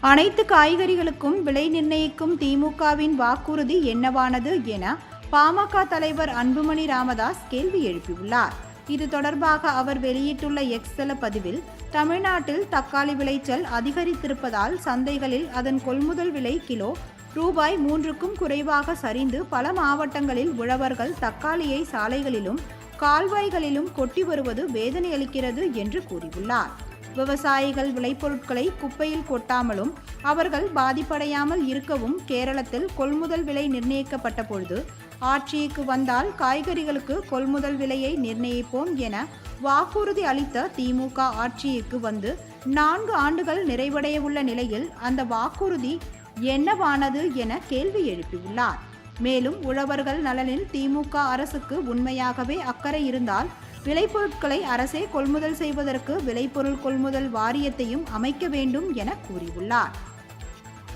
அனைத்து காய்கறிகளுக்கும் விலை நிர்ணயிக்கும் திமுகவின் வாக்குறுதி என்னவானது என பாமக தலைவர் அன்புமணி ராமதாஸ் கேள்வி எழுப்பியுள்ளார். இது தொடர்பாக அவர் வெளியிட்டுள்ள எக்ஸல பதிவில் தமிழ்நாட்டில் தக்காளி விளைச்சல் அதிகரித்திருப்பதால் சந்தைகளில் அதன் கொள்முதல் விலை கிலோ ரூபாய் மூன்றுக்கும் குறைவாக சரிந்து பல மாவட்டங்களில் உழவர்கள் தக்காளியை சாலைகளிலும் கால்வாய்களிலும் கொட்டி வருவது வேதனை அளிக்கிறது என்று கூறியுள்ளார். விவசாயிகள் விளைபொருட்களை குப்பையில் கொட்டாமலும் அவர்கள் பாதிப்படையாமல் இருக்கவும் கேரளத்தில் கொள்முதல் விலை நிர்ணயிக்கப்பட்ட பொழுது ஆட்சிக்கு வந்தால் காய்கறிகளுக்கு கொள்முதல் விலையை நிர்ணயிப்போம் என வாக்குறுதி அளித்த திமுக ஆட்சிக்கு வந்து நான்கு ஆண்டுகள் நிறைவடைய உள்ள நிலையில் அந்த வாக்குறுதி என்னவானது என கேள்வி எழுப்பியுள்ளார். மேலும் உழவர்கள் நலனில் திமுக அரசுக்கு உண்மையாகவே அக்கறை இருந்தால் விளைபொருட்களை அரசே கொள்முதல் செய்வதற்கு விளைபொருள் கொள்முதல் வாரியத்தையும் அமைக்க வேண்டும் என கூறியுள்ளார்.